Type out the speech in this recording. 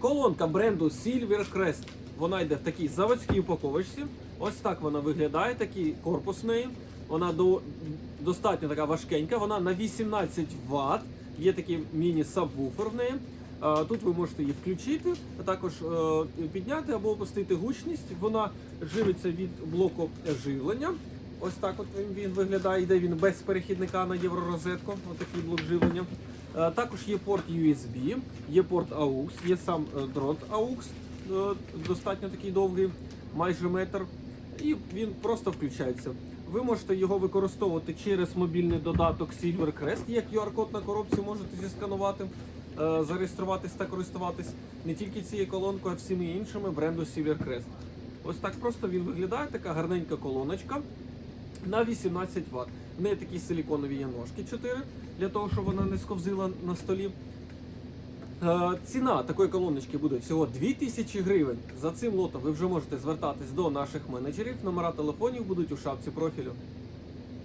Колонка бренду Silvercrest. Вона йде в такій заводській упаковочці. Ось так вона виглядає, такий корпус неї. Вона до, достатньо така важкенька, вона на 18 Вт. Є такий міні-сабвуфер в неї. Тут ви можете її включити, а також е, підняти або опустити гучність. Вона живиться від блоку живлення. Ось так от він, виглядає. Йде він без перехідника на євророзетку. Ось такий блок живлення. Е, Також є порт USB, є порт AUX, є сам е, дрот AUX, е, достатньо такий довгий, майже метр. І він просто включається. Ви можете його використовувати через мобільний додаток Silvercrest, є QR-код на коробці, можете зісканувати, зареєструватись та користуватись не тільки цією колонкою, а всіми іншими бренду Silvercrest. Ось так просто він виглядає, така гарненька колоночка на 18 Вт. В неї такі силіконові є ножки 4, для того, щоб вона не сковзила на столі. Е, Ціна такої колоночки буде всього 2000 гривень. За цим лотом ви вже можете звертатись до наших менеджерів. Номера телефонів будуть у шапці профілю.